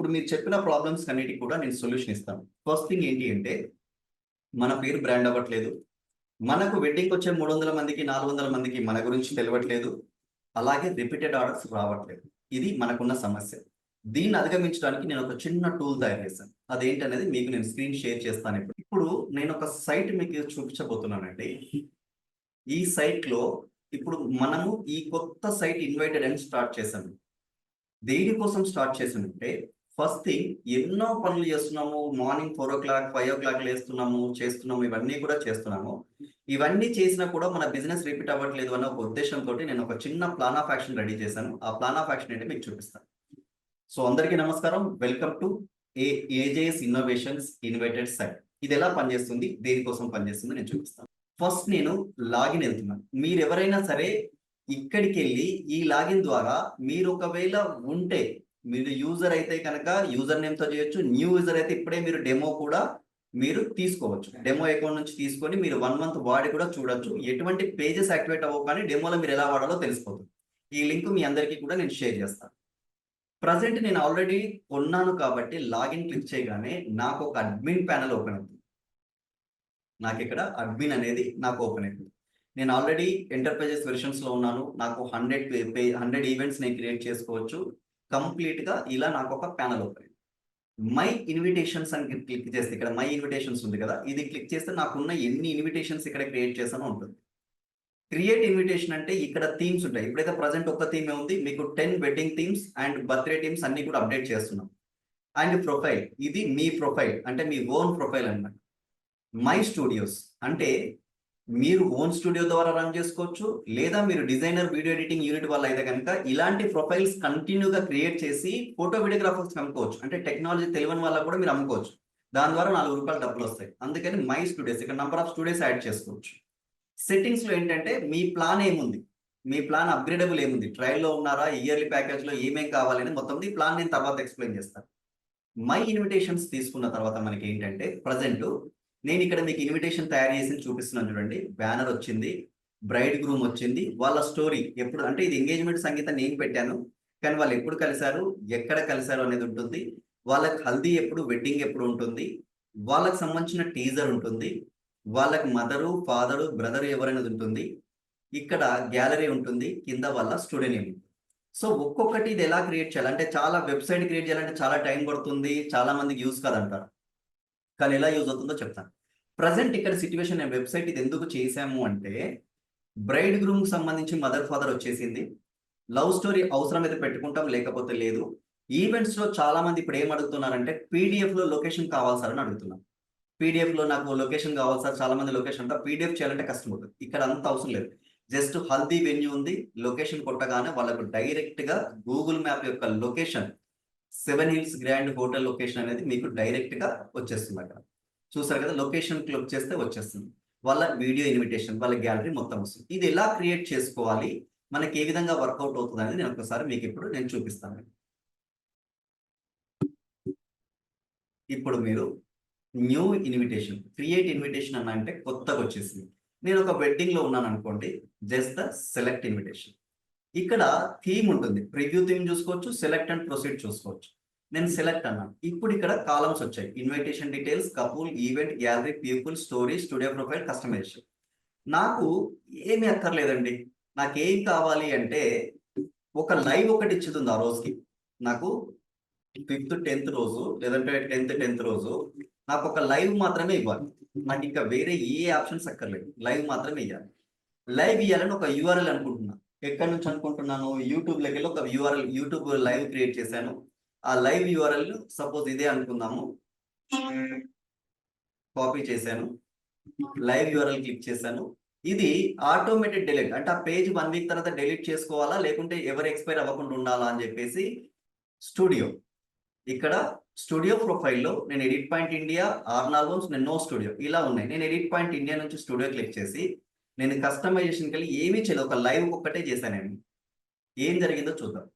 ఇప్పుడు మీరు చెప్పిన ప్రాబ్లమ్స్ అన్నిటికి కూడా నేను సొల్యూషన్ ఇస్తాను. ఫస్ట్ థింగ్ ఏంటి అంటే మన పేరు బ్రాండ్ అవ్వట్లేదు. మనకు వెడ్డింగ్కి వచ్చే మూడు వందల మందికి నాలుగు వందల మందికి మన గురించి తెలియట్లేదు అలాగే రిపీటెడ్ ఆర్డర్స్ రావట్లేదు. ఇది మనకున్న సమస్య. దీన్ని అధిగమించడానికి నేను ఒక చిన్న టూల్ తయారు చేశాను. అదేంటనేది మీకు నేను స్క్రీన్ షేర్ చేస్తాను ఇప్పుడు. ఇప్పుడు నేను ఒక సైట్ మీకు చూపించబోతున్నానండి. ఈ సైట్లో ఇప్పుడు మనము ఈ కొత్త సైట్ ఇన్వైటెడ్ అని స్టార్ట్ చేశాము. దేని కోసం స్టార్ట్ చేశానంటే ఫస్ట్ థింగ్ ఎన్నో పనులు చేస్తున్నాము morning four o'clock five o'clock లేస్తున్నాము చేస్తున్నాము ఇవన్నీ కూడా చేస్తున్నాము. ఇవన్నీ చేసినా కూడా మన బిజినెస్ రిపీట్ అవ్వట్లేదు అన్న ఒక ఉద్దేశంతో నేను ఒక చిన్న ప్లాన్ ఆఫ్ యాక్షన్ రెడీ చేశాను. ఆ ప్లాన్ ఆఫ్ యాక్షన్ ఏంటి మీకు చూపిస్తాను. సో అందరికీ నమస్కారం. Welcome to a AJS innovations invited site. ఇది ఎలా పనిచేస్తుంది? దేనికోసం పనిచేస్తుంది? నేను చూపిస్తాను. ఫస్ట్ నేను లాగిన్ వెళ్తున్నాను. మీరు ఎవరైనా సరే ఇక్కడికి వెళ్ళి ఈ లాగిన్ ద్వారా మీరు ఒకవేళ ఉంటే మీరు యూజర్ అయితే కనుక యూజర్ నేమ్తో చేయొచ్చు. న్యూ యూజర్ అయితే ఇప్పుడే మీరు డెమో కూడా మీరు తీసుకోవచ్చు. డెమో అకౌంట్ నుంచి తీసుకొని మీరు వన్ మంత్ వాడి కూడా చూడొచ్చు. ఎటువంటి పేజెస్ యాక్టివేట్ అవ్వవు కానీ డెమోలో మీరు ఎలా వాడాలో తెలిసిపోతుంది. ఈ లింక్ మీ అందరికీ కూడా నేను షేర్ చేస్తాను. ప్రజెంట్ నేను ఆల్రెడీ కొన్నాను కాబట్టి లాగిన్ క్లిక్ చేయగానే నాకు ఒక అడ్మిన్ ప్యానల్ ఓపెన్ అవుతుంది. నాకు ఇక్కడ అడ్మిన్ అనేది నాకు ఓపెన్ అవుతుంది నేను ఆల్రెడీ ఎంటర్ప్రైజెస్ వెర్షన్స్లో ఉన్నాను. నాకు హండ్రెడ్ హండ్రెడ్ ఈవెంట్స్ నేను క్రియేట్ చేసుకోవచ్చు. కంప్లీట్గా ఇలా నాకు ఒక ప్యానల్ ఓపెన్ మై ఇన్విటేషన్స్ అని క్లిక్ చేస్తే ఇక్కడ మై ఇన్విటేషన్స్ ఉంది కదా ఇది క్లిక్ చేస్తే నాకున్న ఎన్ని ఇన్విటేషన్స్ ఇక్కడ క్రియేట్ చేసానో ఉంటుంది. క్రియేట్ ఇన్విటేషన్ అంటే ఇక్కడ థీమ్స్ ఉంటాయి. ఇప్పుడైతే ప్రజెంట్ ఒక థీమ్ ఉంది మీకు ten wedding themes and birthday themes అన్ని కూడా అప్డేట్ చేస్తున్నాం. అండ్ ప్రొఫైల్ ఇది మీ ప్రొఫైల్ అంటే మీ ఓన్ ప్రొఫైల్ అనమాట మై స్టూడియోస్ అంటే మీరు ఓన్ స్టూడియో ద్వారా రన్ చేసుకోవచ్చు లేదా మీరు డిజైనర్ వీడియో ఎడిటింగ్ యూనిట్ వల్ల అయితే కనుక ఇలాంటి ప్రొఫైల్స్ కంటిన్యూగా క్రియేట్ చేసి ఫోటో వీడియోగ్రాఫర్స్ అమ్ముకోవచ్చు. అంటే టెక్నాలజీ తెలియని వల్ల కూడా మీరు అమ్ముకోవచ్చు. దాని ద్వారా నాలుగు రూపాయలు డబ్బులు వస్తాయి. అందుకని మై స్టూడియోస్ ఇక్కడ నంబర్ ఆఫ్ స్టూడియోస్ యాడ్ చేసుకోవచ్చు. సెట్టింగ్స్లో ఏంటంటే మీ ప్లాన్ ఏముంది? మీ ప్లాన్ అప్గ్రేడబుల్ ఏముంది? ట్రయల్లో ఉన్నారా? ఇయర్లీ ప్యాకేజ్లో ఏమేం కావాలని మొత్తం ఈ ప్లాన్ నేను తర్వాత ఎక్స్ప్లెయిన్ చేస్తాను. మై ఇన్విటేషన్స్ తీసుకున్న తర్వాత మనకి ఏంటంటే ప్రజెంట్ నేను ఇక్కడ మీకు ఇన్విటేషన్ తయారు చేసి చూపిస్తున్నాను చూడండి. బ్యానర్ వచ్చింది బ్రైడ్ గ్రూమ్ వచ్చింది వాళ్ళ స్టోరీ ఎప్పుడు అంటే ఇది ఎంగేజ్మెంట్ సంగీతం నేను పెట్టాను. కానీ వాళ్ళు ఎప్పుడు కలిశారు ఎక్కడ కలిశారు అనేది ఉంటుంది. వాళ్ళకి హల్దీ ఎప్పుడు వెడ్డింగ్ ఎప్పుడు ఉంటుంది. వాళ్ళకి సంబంధించిన టీజర్ ఉంటుంది. వాళ్ళకి మదరు ఫాదరు బ్రదర్ ఎవరనేది ఉంటుంది. ఇక్కడ గ్యాలరీ ఉంటుంది కింద వాళ్ళ స్టూడియో నేమ్ సో ఒక్కొక్కటి ఇది ఎలా క్రియేట్ చేయాలి? అంటే చాలా వెబ్సైట్ క్రియేట్ చేయాలంటే చాలా టైం పడుతుంది చాలా మందికి యూస్ కాదంటారు. కానీ ఎలా యూజ్ అవుతుందో చెప్తాను. ప్రజెంట్ ఇక్కడ సిచ్యువేషన్ నేను వెబ్సైట్ ఇది ఎందుకు చేశాము అంటే బ్రైడ్ గ్రూమ్ సంబంధించి మదర్ ఫాదర్ వచ్చేసింది. లవ్ స్టోరీ అవసరం అయితే పెట్టుకుంటాం లేకపోతే లేదు. ఈవెంట్స్లో చాలా మంది ఇప్పుడు ఏం అడుగుతున్నారంటే పీడిఎఫ్లో లొకేషన్ కావాలి సార్ అని అడుగుతున్నాం. పీడిఎఫ్లో నాకు లొకేషన్ కావాలి సార్ చాలా మంది లొకేషన్ అంతా పీడిఎఫ్ చేయాలంటే కష్టం అవుతుంది. ఇక్కడ అంత అవసరం లేదు. జస్ట్ హల్దీ వెన్యూ ఉంది లొకేషన్ కొట్టగానే వాళ్ళకు డైరెక్ట్గా గూగుల్ మ్యాప్ యొక్క location seven hills grand hotel location అనేది మీకు డైరెక్ట్గా వచ్చేస్తుంది అక్కడ చూసారు కదా లొకేషన్ క్లిక్ చేస్తే వచ్చేస్తుంది. వాళ్ళ వీడియో ఇన్విటేషన్ వాళ్ళ గ్యాలరీ మొత్తం వస్తుంది. ఇది ఎలా క్రియేట్ చేసుకోవాలి? మనకి ఏ విధంగా వర్కౌట్ అవుతుంది అనేది నేను ఒకసారి మీకు ఇప్పుడు నేను చూపిస్తాను. ఇప్పుడు మీరు న్యూ ఇన్విటేషన్ క్రియేట్ ఇన్విటేషన్ అన్న అంటే కొత్తగా వచ్చేసింది. నేను ఒక వెడ్డింగ్లో ఉన్నాను అనుకోండి జస్ట్ ద సెలెక్ట్ ఇన్విటేషన్ ఇక్కడ థీమ్ ఉంటుంది. ప్రివ్యూ థీమ్ చూసుకోవచ్చు సెలెక్ట్ అండ్ ప్రొసీడ్ చూసుకోవచ్చు. నేను సెలెక్ట్ అన్నాను. ఇప్పుడు ఇక్కడ కాలమ్స్ వచ్చాయి. Invitation details couple event gallery people story studio profile customization నాకు ఏమి అక్కర్లేదండి. నాకు కావాలి అంటే ఒక లైవ్ ఒకటి ఇచ్చుతుంది ఆ రోజుకి. నాకు ఫిఫ్త్ టెన్త్ రోజు లేదంటే టెన్త్ టెన్త్ రోజు నాకు ఒక లైవ్ మాత్రమే ఇవ్వాలి. నాకు ఇంకా వేరే ఏ ఆప్షన్స్ అక్కర్లేదు. లైవ్ మాత్రమే ఇవ్వాలి లైవ్ ఇవ్వాలని ఒక యూఆర్ఎల్ అనుకుంటున్నా. ఎక్కడి నుంచి అనుకుంటున్నాను? యూట్యూబ్ లెక్కలో ఒక యూఆర్ఎల్ యూట్యూబ్ లైవ్ క్రియేట్ చేశాను. ఆ లైవ్ యూఆర్ఎల్ సపోజ్ ఇదే అనుకుందాము. కాపీ చేశాను. లైవ్ యూఆర్ఎల్ క్లిక్ చేశాను. ఇది ఆటోమేటెడ్ డెలిట్ అంటే ఆ పేజ్ వన్ వీక్ తర్వాత డెలీట్ చేసుకోవాలా? లేకుంటే ఎవరు ఎక్స్పైర్ అవ్వకుండా ఉండాలా అని చెప్పేసి స్టూడియో ఇక్కడ స్టూడియో ప్రొఫైల్లో నేను ఎడిట్ పాయింట్ ఇండియా ఆర్నాల్బమ్స్ నేను నో స్టూడియో ఇలా ఉన్నాయి. నేను ఎడిట్ పాయింట్ ఇండియా నుంచి స్టూడియో క్లిక్ చేసి నేను కస్టమైజేషన్ కలిగి ఏమీ చేయలేదు. ఒక లైవ్ ఒక్కటే చేశాను నేను ఏం జరిగిందో చూద్దాం.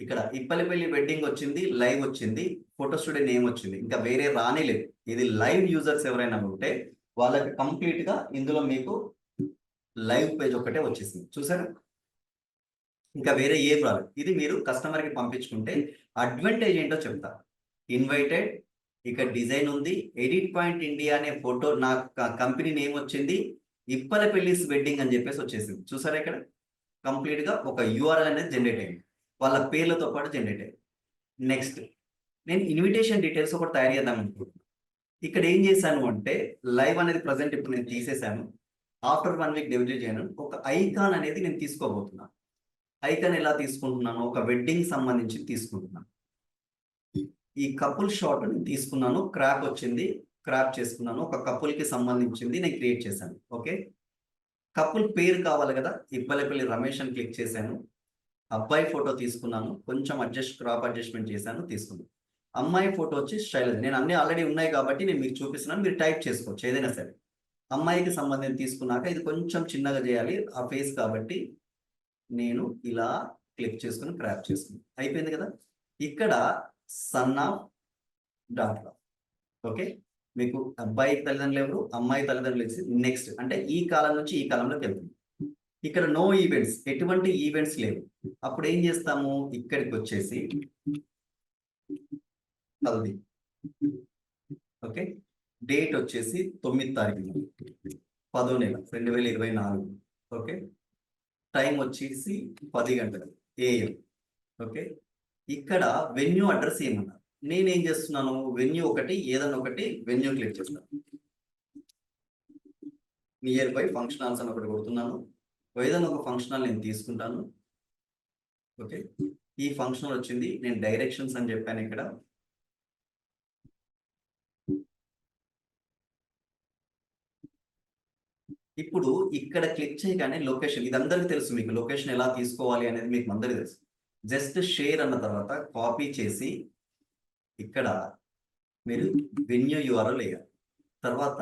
ఇక్కడ ఇప్పలిపల్లి వెడ్డింగ్ వచ్చింది లైవ్ వచ్చింది ఫోటో స్టూడియో నేమ్ వచ్చింది. ఇంకా వేరే రానే లేదు. ఇది లైవ్ యూజర్స్ ఎవరైనా ఉంటే వాళ్ళకి కంప్లీట్గా ఇందులో మీకు లైవ్ పేజ్ ఒకటే వచ్చేసింది. చూసారా? ఇంకా వేరే ఏ రాదు ఇది మీరు కస్టమర్కి పంపించుకుంటే అడ్వాంటేజ్ ఏంటో చెప్తా. ఇన్వైటెడ్ ఇక డిజైన్ ఉంది. ఎడిట్ పాయింట్ ఇండియా అనే ఫోటో నా కంపెనీ నేమ్ వచ్చింది. ఇప్పల పెళ్ళిస్ వెడ్డింగ్ అని చెప్పేసి వచ్చేసింది. చూసారా ఇక్కడ? కంప్లీట్గా ఒక యూఆర్ఎల్ అనేది జనరేట్ అయింది. వాళ్ళ పేర్లతో పాటు జనరేట్ అయింది. నెక్స్ట్ నేను ఇన్విటేషన్ డీటెయిల్స్ ఒకటి తయారు చేద్దాం అనుకుంటున్నాను ఇక్కడ ఏం చేశాను అంటే లైవ్ అనేది ప్రజెంట్ ఇప్పుడు నేను తీసేశాను. ఆఫ్టర్ వన్ వీక్ డెలివరీ చేయను. ఒక ఐకాన్ అనేది నేను తీసుకోబోతున్నాను ఐకాన్ ఎలా తీసుకుంటున్నాను? ఒక వెడ్డింగ్ సంబంధించి తీసుకుంటున్నాను ఈ కపుల్ షాట్ నేను తీసుకున్నాను. క్రాక్ వచ్చింది. క్రాప్ చేసుకున్నాను. ఒక కపుల్కి సంబంధించింది నేను క్రియేట్ చేశాను. ఓకే? కపుల్ పేరు కావాలి కదా? ఇబ్బలపల్లి రమేష్ అని క్లిక్ చేశాను. అబ్బాయి ఫోటో తీసుకున్నాను. కొంచెం అడ్జస్ట్ క్రాప్ అడ్జస్ట్మెంట్ చేశాను తీసుకున్నాను. అమ్మాయి ఫోటో వచ్చి శైలజ నేను అన్ని ఆల్రెడీ ఉన్నాయి కాబట్టి నేను మీకు చూపిస్తున్నాను. మీరు టైప్ చేసుకోవచ్చు ఏదైనా సరే. అమ్మాయికి సంబంధించి తీసుకున్నాక ఇది కొంచెం చిన్నగా చేయాలి. ఆ ఫేస్ కాబట్టి నేను ఇలా క్లిక్ చేసుకుని క్రాప్ చేసుకున్నాను. అయిపోయింది కదా? ఇక్కడ సన్ ఆఫ్ డాట్ ఓకే? మీకు అబ్బాయి తల్లిదండ్రులు ఎవరు? అమ్మాయి తల్లిదండ్రులు నెక్స్ట్ అంటే ఈ కాలం నుంచి ఈ కాలంలోకి వెళ్తుంది ఇక్కడ నో ఈవెంట్స్ ఎటువంటి ఈవెంట్స్ లేవు. అప్పుడు ఏం చేస్తాము? ఇక్కడికి వచ్చేసి హల్దీ ఓకే డేట్ వచ్చేసి తొమ్మిది తారీఖు. పదో నెల రెండు వేల ఇరవై నాలుగు. ఓకే టైం వచ్చేసి పది గంటలు. ఏఎం ఓకే ఇక్కడ వెన్యూ అడ్రస్ ఏమన్నారు నేనేం చేస్తున్నాను? వెన్యూ ఒకటి ఏదైనా ఒకటి వెన్యూ క్లిక్ చేస్తున్నాను నియర్ బై ఫంక్షన్ హాల్స్ అని ఒకటి కొడుతున్నాను. ఏదైనా ఒక ఫంక్షన్ హాల్ నేను తీసుకుంటాను. ఓకే? ఈ ఫంక్షన్ హాల్ వచ్చింది. నేను డైరెక్షన్స్ అని చెప్పాను ఇక్కడ. ఇప్పుడు ఇక్కడ క్లిక్ చేయగానే లొకేషన్ ఇది అందరికీ తెలుసు మీకు. లొకేషన్ ఎలా తీసుకోవాలి అనేది మీకు అందరికీ తెలుసు. జస్ట్ షేర్ అన్న తర్వాత కాపీ చేసి ఇక్కడ మీరు వెన్యూ యూఆర్ఎల్ వేయాలి. తర్వాత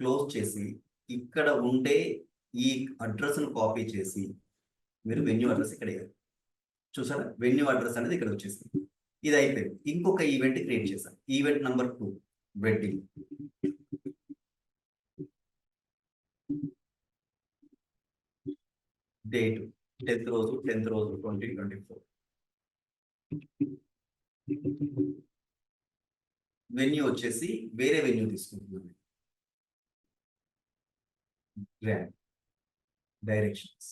క్లోజ్ చేసి ఇక్కడ ఉండే ఈ అడ్రస్ను కాపీ చేసి మీరు వెన్యూ అడ్రస్ ఇక్కడ వేయాలి. చూసారా? వెన్యూ అడ్రస్ అనేది ఇక్కడ వచ్చేసింది. ఇది అయిపోయింది. ఇంకొక ఈవెంట్ క్రియేట్ చేశాను. Event number two wedding date tenth రోజు టెన్త్ రోజు ట్వంటీ ట్వంటీ ఫోర్ వెన్యూ వచ్చేసి వేరే వెన్యూ తీసుకుంటున్నాను గ్రాండ్ డైరెక్షన్స్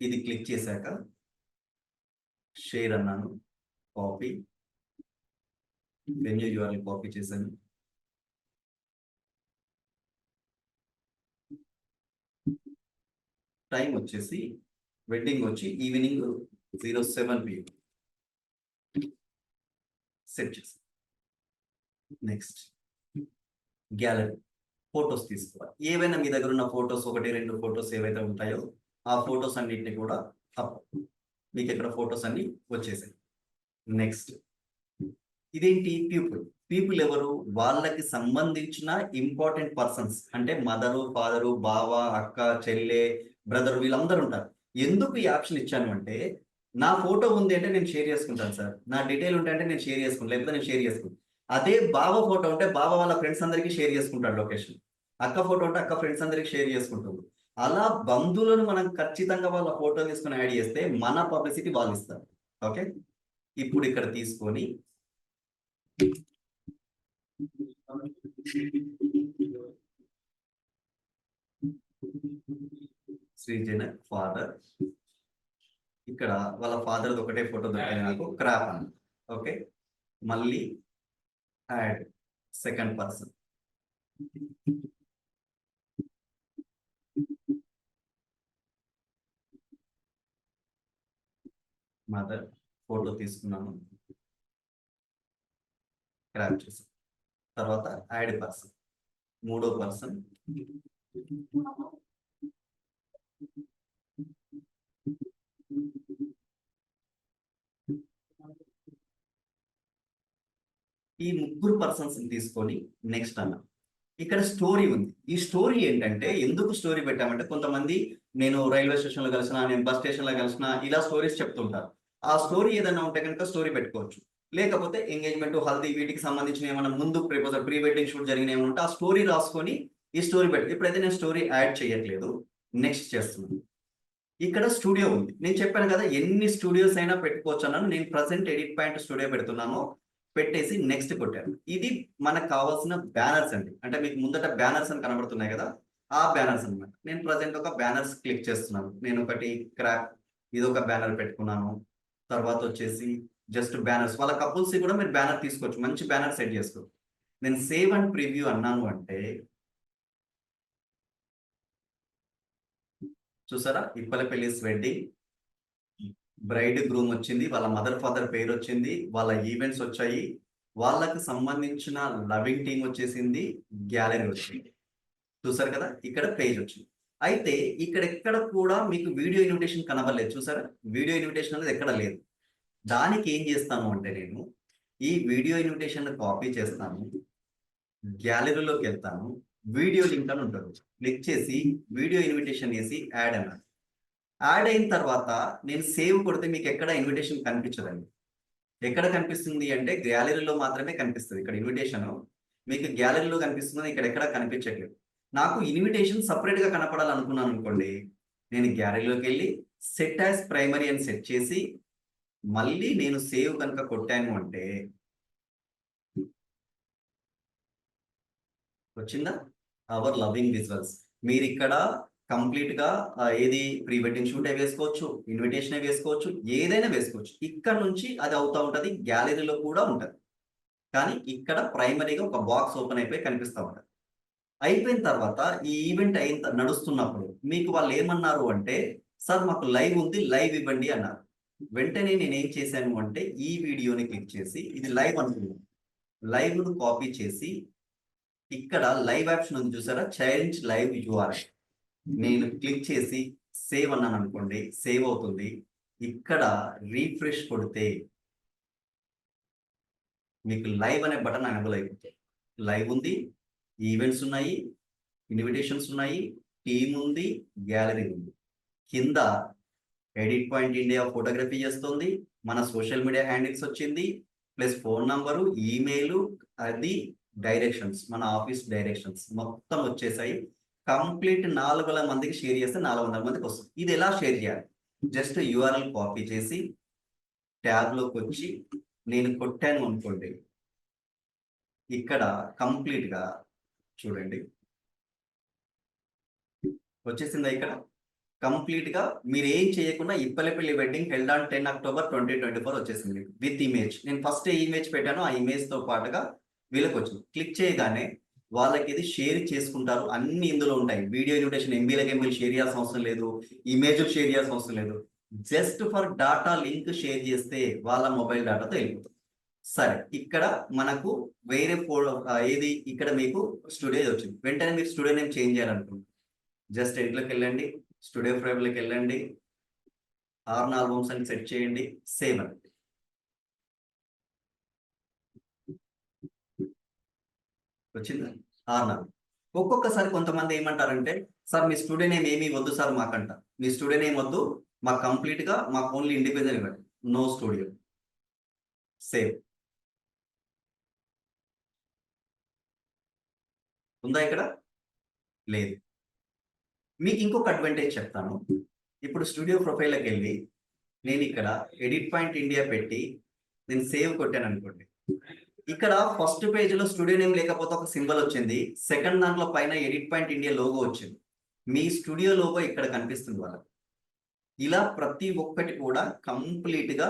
ఇది క్లిక్ చేశాక షేర్ అన్నాను. కాపీ వెన్యూ యూఆర్ఎల్ కాపీ చేశాను. టైం వచ్చేసి వెడ్డింగ్ వచ్చి evening zero seven PM set చేసి నెక్స్ట్ గ్యాలరీ ఫొటోస్ తీసుకోవాలి. ఏవైనా మీ దగ్గర ఉన్న ఫొటోస్ ఒకటి రెండు ఫొటోస్ ఏవైతే ఉంటాయో ఆ ఫొటోస్ అన్నిటిని కూడా up. మీకు ఇక్కడ ఫొటోస్ అన్ని వచ్చేసాయి. నెక్స్ట్ ఇదేంటి? పీపుల్ పీపుల్ ఎవరు? వాళ్ళకి సంబంధించిన ఇంపార్టెంట్ పర్సన్స్ అంటే మదరు ఫాదరు బావ అక్క చెల్లె బ్రదర్ వీళ్ళందరూ ఉంటారు. ఎందుకు ఈ ఆప్షన్ ఇచ్చాను అంటే నా ఫోటో ఉంది అంటే నేను షేర్ చేసుకుంటాను సార్. నా డీటెయిల్ ఉంటే అంటే నేను షేర్ చేసుకుంటాను లేకపోతే నేను షేర్ చేసుకుంటాను అదే బావ ఫోటో ఉంటే బావ వాళ్ళ ఫ్రెండ్స్ అందరికీ షేర్ చేసుకుంటాడు లొకేషన్. అక్క ఫోటో ఉంటే అక్క ఫ్రెండ్స్ అందరికీ షేర్ చేసుకుంటుంది అలా బంధువులను మనం ఖచ్చితంగా వాళ్ళ ఫోటో తీసుకుని యాడ్ చేస్తే మన పబ్లిసిటీ వాళ్ళు ఇస్తారు. ఓకే? ఇప్పుడు ఇక్కడ తీసుకొని శ్రీజన ఫాదర్. ఇక్కడ వాళ్ళ ఫాదర్ ఒకటే ఫోటో దొరికింది నాకు క్రాప్ అని. ఓకే మళ్ళీ add second person mother photo తీసుకున్నాను. క్రాప్ చేసాను తర్వాత యాడ్ పర్సన్ మూడో పర్సన్ ఈ ముగ్గురు పర్సన్స్ తీసుకొని నెక్స్ట్ అన్న. ఇక్కడ స్టోరీ ఉంది. ఈ స్టోరీ ఏంటంటే ఎందుకు స్టోరీ పెట్టామంటే కొంతమంది నేను రైల్వే స్టేషన్లో కలిసిన నేను బస్ స్టేషన్లో కలిసిన ఇలా స్టోరీస్ చెప్తుంటారు. ఆ స్టోరీ ఏదైనా ఉంటే కనుక స్టోరీ పెట్టుకోవచ్చు. లేకపోతే ఎంగేజ్మెంట్ హల్దీ వీటికి సంబంధించిన ఏమైనా ముందు ప్రపోజల్ ప్రీ వెడ్డింగ్ షూట్ జరిగిన ఏమైనా ఉంటే ఆ స్టోరీ రాసుకొని ఈ స్టోరీ పెట్టు. ఇప్పుడైతే నేను స్టోరీ యాడ్ చేయట్లేదు. నెక్స్ట్ చేస్తున్నాను. ఇక్కడ స్టూడియో ఉంది. నేను చెప్పాను కదా ఎన్ని స్టూడియోస్ అయినా పెట్టుకోవచ్చు అన్నాను. నేను ప్రజెంట్ ఎడిట్ పాయింట్ స్టూడియో పెడుతున్నాను. పెట్టేసి నెక్స్ట్ కొట్టాను. ఇది మనకు కావాల్సిన బ్యానర్స్ అండి. అంటే మీకు ముందట బ్యానర్స్ అని కనబడుతున్నాయి కదా ఆ బ్యానర్స్ అన్నమాట. నేను ప్రజెంట్ ఒక బ్యానర్స్ క్లిక్ చేస్తున్నాను. నేను ఒకటి క్రాక్ ఇది ఒక బ్యానర్ పెట్టుకున్నాను. తర్వాత వచ్చేసి జస్ట్ బ్యానర్స్. వాళ్ళ కపుల్స్ కూడా మీరు బ్యానర్ తీసుకోవచ్చు. మంచి బ్యానర్ సెట్ చేసుకోవచ్చు నేను సేవ్ అండ్ ప్రివ్యూ అన్నాను అంటే చూసారా? ఇప్పలపల్లిస్ వెడ్డింగ్ బ్రైడ్ గ్రూమ్ వచ్చింది వాళ్ళ మదర్ ఫాదర్ పేరు వచ్చింది వాళ్ళ ఈవెంట్స్ వచ్చాయి. వాళ్ళకి సంబంధించిన లవింగ్ టీం వచ్చేసింది గ్యాలరీ వచ్చింది. చూసారు కదా? ఇక్కడ పేజ్ వచ్చింది. అయితే ఇక్కడ ఎక్కడ కూడా మీకు వీడియో ఇన్విటేషన్ కనబడలేదు. చూసారా? వీడియో ఇన్విటేషన్ అనేది ఎక్కడ లేదు. దానికి ఏం చేస్తాను అంటే నేను ఈ వీడియో ఇన్విటేషన్ కాపీ చేస్తాను గ్యాలరీలోకి వెళ్తాను. వీడియో లింక్ అని ఉంటుంది. క్లిక్ చేసి వీడియో ఇన్విటేషన్ వేసి యాడ్ అన్నారు. యాడ్ అయిన తర్వాత నేను సేవ్ కొడితే మీకు ఎక్కడ ఇన్విటేషన్ కనిపించదండి. ఎక్కడ కనిపిస్తుంది అంటే గ్యాలరీలో మాత్రమే కనిపిస్తుంది ఇక్కడ ఇన్విటేషన్ మీకు గ్యాలరీలో కనిపిస్తుంది ఇక్కడ ఎక్కడ కనిపించట్లేదు. నాకు ఇన్విటేషన్ సపరేట్గా కనపడాలనుకున్నాను అనుకోండి నేను గ్యాలరీలోకి వెళ్ళి సెట్ యాజ్ ప్రైమరీ అని సెట్ చేసి మళ్ళీ నేను సేవ్ కనుక కొట్టాను అంటే వచ్చిందా? అవర్ లవింగ్ విజువల్స్ మీరు ఇక్కడ కంప్లీట్గా ఏది ప్రీ వెడ్డింగ్ షూట్ వేసుకోవచ్చు ఇన్విటేషన్ వేసుకోవచ్చు ఏదైనా వేసుకోవచ్చు. ఇక్కడ నుంచి అది అవుతా ఉంటది గ్యాలరీలో కూడా ఉంటది. కానీ ఇక్కడ ప్రైమరీగా ఒక బాక్స్ ఓపెన్ అయిపోయి కనిపిస్తూ ఉంటది. అయిపోయిన తర్వాత ఈ ఈవెంట్ అయిన నడుస్తున్నప్పుడు మీకు వాళ్ళు ఏమన్నారు అంటే సార్ మాకు లైవ్ ఉంది లైవ్ ఇవ్వండి అన్నారు. వెంటనే నేను ఏం చేశాను అంటే ఈ వీడియోని క్లిక్ చేసి ఇది లైవ్ అనుకున్నాను లైవ్ను కాపీ చేసి ఇక్కడ లైవ్ ఆప్షన్ ఉంది చూసారా? చైల్డ్ లైవ్ యూఆర్ఐ నేను క్లిక్ చేసి సేవ్ అన్నాను అనుకోండి సేవ్ అవుతుంది. ఇక్కడ రీఫ్రెష్ కొడితే మీకు లైవ్ అనే బటన్ ఎనబుల్ అయిపోతుంది. లైవ్ ఉంది ఈవెంట్స్ ఉన్నాయి ఇన్విటేషన్స్ ఉన్నాయి టీమ్ ఉంది గ్యాలరీ ఉంది. కింద ఎడిట్ పాయింట్ ఇండియా ఫోటోగ్రఫీ చేస్తుంది మన సోషల్ మీడియా హ్యాండిల్స్ వచ్చింది ప్లస్ ఫోన్ నంబరు ఈమెయిల్ అది డైరెక్షన్స్ మన ఆఫీస్ డైరెక్షన్స్ మొత్తం వచ్చేసాయి. కంప్లీట్ నాలుగు మందికి షేర్ చేస్తే నాలుగు వందల మందికి వస్తుంది. ఇది ఎలా షేర్ చేయాలి? జస్ట్ యూఆర్ఎల్ కాపీ చేసి ట్యాబ్లోకి వచ్చి నేను కొట్టాను అనుకోండి. ఇక్కడ కంప్లీట్గా చూడండి. వచ్చేసిందా ఇక్కడ? కంప్లీట్గా మీరు ఏం చేయకుండా Ippalapalli wedding held on ten October twenty twenty four వచ్చేసింది. With image. నేను ఫస్ట్ ఏ ఇమేజ్ పెట్టాను ఆ ఇమేజ్తో పాటుగా వీళ్ళకి వచ్చింది క్లిక్ చేయగానే వాళ్ళకి ఇది షేర్ చేసుకుంటారు. అన్ని ఇందులో ఉంటాయి. వీడియో ఇన్విటేషన్ ఎంబీలకి ఎంబీలు షేర్ చేయాల్సిన అవసరం లేదు. ఇమేజ్లు షేర్ చేయాల్సిన అవసరం లేదు. Just for data link share చేస్తే వాళ్ళ మొబైల్ డాటాతో వెళ్ళిపోతుంది. సరే ఇక్కడ మనకు వేరే ఫోటో ఏది ఇక్కడ మీకు స్టూడియో వచ్చింది. వెంటనే మీరు స్టూడియో నేమ్ చేంజ్ చేయాలనుకుంటున్నారు జస్ట్ ఎడిట్లోకి వెళ్ళండి. స్టూడియో ఫ్రేమ్లోకి వెళ్ళండి. ఆర్న్ ఆల్బమ్స్ అని సెట్ చేయండి. సేవ్ అండి వచ్చిందా? ఆర్నర్ ఒక్కొక్కసారి కొంతమంది ఏమంటారంటే సార్ మీ స్టూడెంట్ నేమ్ ఏమీ వద్దు సార్ మాకంట. మీ స్టూడెంట్ నేమ్ వద్దు. మాకు కంప్లీట్గా మాకు ఓన్లీ ఇండిపెండెంట్ ఇవ్వండి నో స్టూడియో. సేవ్ ఉందా ఇక్కడ? లేదు. మీకు ఇంకొక అడ్వాంటేజ్ చెప్తాను. ఇప్పుడు స్టూడియో ప్రొఫైల్కి వెళ్ళి నేను ఇక్కడ ఎడిట్ పాయింట్ ఇండియా పెట్టి నేను సేవ్ కొట్టాను అనుకోండి. ఇక్కడ ఫస్ట్ పేజ్లో స్టూడియో నేమ్ లేకపోతే ఒక సింబల్ వచ్చింది. సెకండ్ దాంట్లో పైన ఎడిట్ పాయింట్ ఇండియా లోగో వచ్చింది. మీ స్టూడియో లోగో ఇక్కడ కనిపిస్తుంది వాళ్ళకి. ఇలా ప్రతి ఒక్కటి కూడా కంప్లీట్గా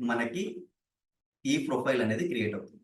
మనకి ఈ ప్రొఫైల్ అనేది క్రియేట్ అవుతుంది.